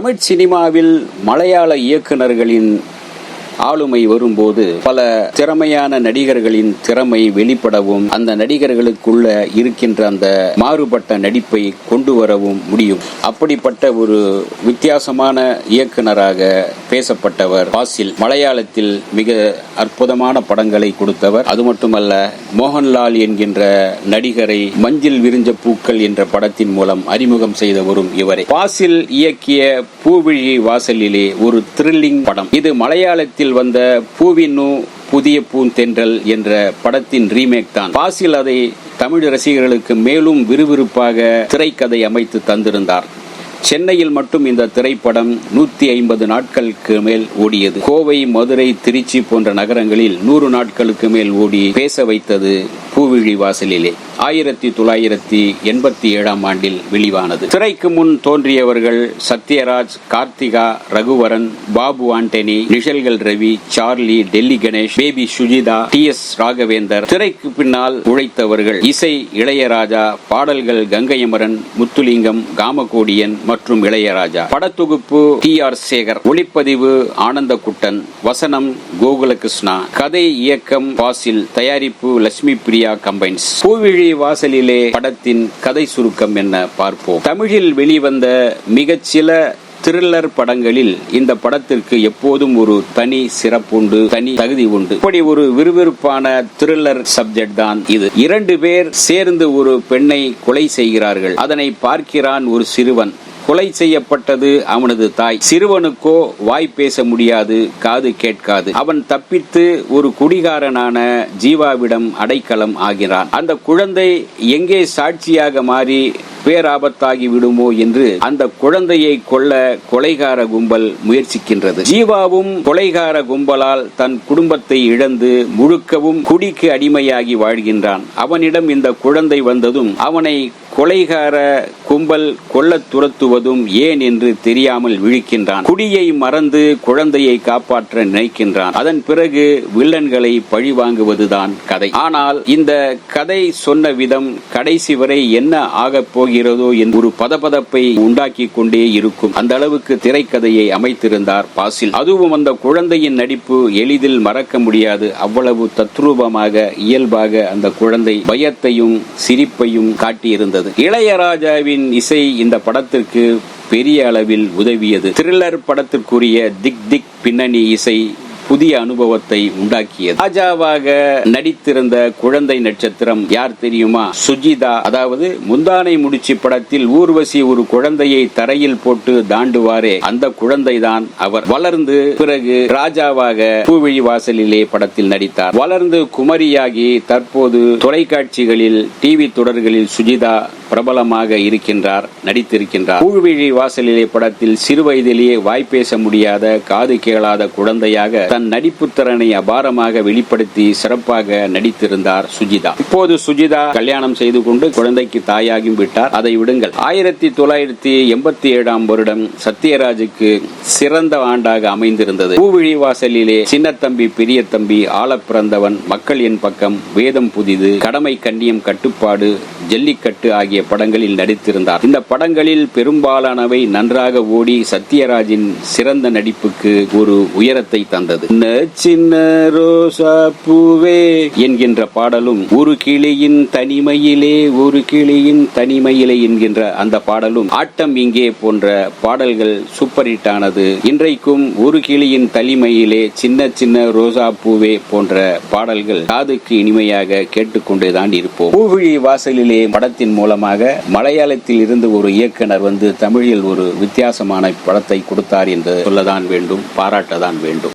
தமிழ் சினிமாவில் மலையாள இயக்குனர்களின் ஆளுமை வரும்போது பல திறமையான நடிகர்களின் திறமை வெளிப்படவும் அந்த நடிகர்களுக்குள்ள இருக்கின்ற அந்த மாறுபட்ட நடிப்பை கொண்டு வரவும் முடியும். அப்படிப்பட்ட ஒரு வித்தியாசமான இயக்குனராக பேசப்பட்டவர். பாசில் மலையாளத்தில் மிக அற்புதமான படங்களை கொடுத்தவர். அது மட்டுமல்ல மோகன்லால் என்கின்ற நடிகரை மஞ்சள் விரிஞ்ச பூக்கள் என்ற படத்தின் மூலம் அறிமுகம் செய்தவரும் இவரே. பாசில் இயக்கிய பூவிழி வாசலிலே ஒரு த்ரில்லிங் படம். இது மலையாளத்தில் வந்த பூவின்னு புதிய பூந்தென்றல் என்ற படத்தின் ரீமேக் தான். பாசில் அதை தமிழ் ரசிகர்களுக்கு மேலும் விறுவிறுப்பாக திரைக்கதை அமைத்து தந்திருந்தார். சென்னையில் மட்டும் இந்த திரைப்படம் நூத்தி ஐம்பது நாட்களுக்கு மேல் ஓடியது. கோவை மதுரை திருச்சி போன்ற நகரங்களில் நூறு நாட்களுக்கு மேல் ஓடி பேச வைத்தது பூவிழி வாசலிலே ஆயிரத்தி தொள்ளாயிரத்தி எண்பத்தி ஏழாம் ஆண்டில் வெளிவானது. திரைக்கு முன் தோன்றியவர்கள் சத்யராஜ் கார்த்திகா ரகுவரன் பாபு ஆண்டனி நிஷல்கள் Ravi Charlie Delhi Ganesh baby Sujitha T S Raghavendra. திரைக்கு பின்னால் உழைத்தவர்கள் இசை இளையராஜா பாடல்கள் கங்கையமரன் முத்துலிங்கம் காமகோடியன் மற்றும் இளையராஜா. படத்தொகுப்பு டி ஆர் சேகர். ஒளிப்பதிவு ஆனந்தகுட்டன். வசனம் கோகுலகிருஷ்ணா. கதை இயக்கம் பாசில். தயாரிப்பு லட்சுமி பிரியா கம்பைன்ஸ் பூவிழி வாசலிலே படத்தின் கதை சுருக்கம் என்ன பார்ப்போம். தமிழில் வெளிவந்த மிகச்சில த்ரில்லர் படங்களில் இந்த படத்திற்கு எப்போதும் ஒரு தனி சிறப்புண்டு தனி தகுதி உண்டு. இப்படி ஒரு விறுவிறுப்பான த்ரில்லர் சப்ஜெக்ட் தான் இது. இரண்டு பேர் சேர்ந்து ஒரு பெண்ணை கொலை செய்கிறார்கள். அதனை பார்க்கிறான் ஒரு சிறுவன். கொலை செய்யப்பட்டது அவனது தாய். சிறுவனுக்கோ வாய் பேச முடியாது காது கேட்காது. அவன் தப்பித்து ஒரு குடிகாரனான ஜீவாவிடம் அடைக்கலம் ஆகிறான். அந்த குழந்தை எங்கே சாட்சியாக மாறி பேராபத்தாகி விடுமோ என்று அந்த குழந்தையை கொல்ல கொலைகார கும்பல் முயற்சிக்கின்றது. ஜீவாவும் கொலைகார கும்பலால் தன் குடும்பத்தை இழந்து முழுக்கவும் குடிக்கு அடிமையாகி வாழ்கின்றான். அவனிடம் இந்த குழந்தை வந்ததும் அவனை கொலைகார கும்பல் கொல்ல துரத்துவதும் ஏன் என்று தெரியாமல் விழிக்கின்றான். குடியை மறந்து குழந்தையை காப்பாற்ற நினைக்கின்றான். அதன் பிறகு வில்லன்களை பழி வாங்குவதுதான் கதை. ஆனால் இந்த கதை சொன்ன விதம் கடைசி வரை என்ன ஆகப் போகிறதோ என்று ஒரு பதபதப்பை உண்டாக்கி கொண்டே இருக்கும். அந்த அளவுக்கு திரைக்கதையை அமைத்திருந்தார் பாசில். அதுவும் அந்த குழந்தையின் நடிப்பு எளிதில் மறக்க முடியாது. அவ்வளவு தத்ரூபமாக இயல்பாக அந்த குழந்தை பயத்தையும் சிரிப்பையும் காட்டியிருந்தது. இளையராஜாவின் இசை இந்த படத்திற்கு பெரிய அளவில் உதவியது. த்ரில்லர் படத்திற்குரிய திக் திக் பின்னணி இசை புதிய அனுபவத்தை உண்டாக்கியது. ராஜாவாக நடித்திருந்த குழந்தை நட்சத்திரம் யார் தெரியுமா? சுஜிதா. அதாவது முந்தானை முடிச்சு படத்தில் ஊர்வசி ஒரு குழந்தையை தரையில் போட்டு தாண்டுவாரே அந்த குழந்தைதான் அவர். வளர்ந்து பிறகு ராஜாவாக பூவிழி வாசலிலே படத்தில் நடித்தார். வளர்ந்து குமரியாகி தற்போது தொலைக்காட்சிகளில் டிவி தொடர்களில் சுஜிதா பிரபலமாக இருக்கின்றார் நடித்திருக்கின்றார். பூவிழி வாசலிலே படத்தில் சிறு வயதிலேயே வாய்ப்பேச முடியாத காது கேளாத குழந்தையாக தன் நடிப்பு திறனை அபாரமாக வெளிப்படுத்தி சிறப்பாக நடித்திருந்தார் சுஜிதா. இப்போது சுஜிதா கல்யாணம் செய்து கொண்டு குழந்தைக்கு தாயாகி விட்டார். அதை விடுங்கள். ஆயிரத்தி தொள்ளாயிரத்தி எண்பத்தி ஏழாம் வருடம் சத்யராஜுக்கு சிறந்த ஆண்டாக அமைந்திருந்தது. பூவிழி வாசலிலே சின்ன தம்பி பெரிய தம்பி ஆள பிறந்தவன் மக்கள் என் பக்கம் வேதம் புதிது கடமை கண்ணியம் கட்டுப்பாடு ஜல்லிக்கட்டு ஆகிய படங்களில் நடித்திருந்தார். இந்த படங்களில் பெரும்பாலானவை நன்றாக ஓடி சத்யராஜின் சிறந்த நடிப்புக்கு ஒரு உயரத்தை தந்தது. "சின்ன ரோசா பூவே என்கின்ற பாடலும் ஒரு கிளியின் தனிமையிலே ஒரு கிளியின் தனிமையிலே என்கின்ற அந்த பாடலும் ஆட்டம் இங்கே போன்ற பாடல்கள் சூப்பர் ஹிட் ஆனது இன்றைக்கும் ஒரு கிளியின் தனிமையிலே சின்ன சின்ன ரோசா பூவே போன்ற பாடல்கள் காதுக்கு இனிமையாக கேட்டுக்கொண்டேதான் இருப்போம். பூவிழி வாசலிலே படத்தின் மூலமாக மலையாளத்தில் இருந்து ஒரு இயக்குனர் வந்து தமிழில் ஒரு வித்தியாசமான படத்தை கொடுத்தார் என்று சொல்லதான் வேண்டும் பாராட்டதான் வேண்டும்.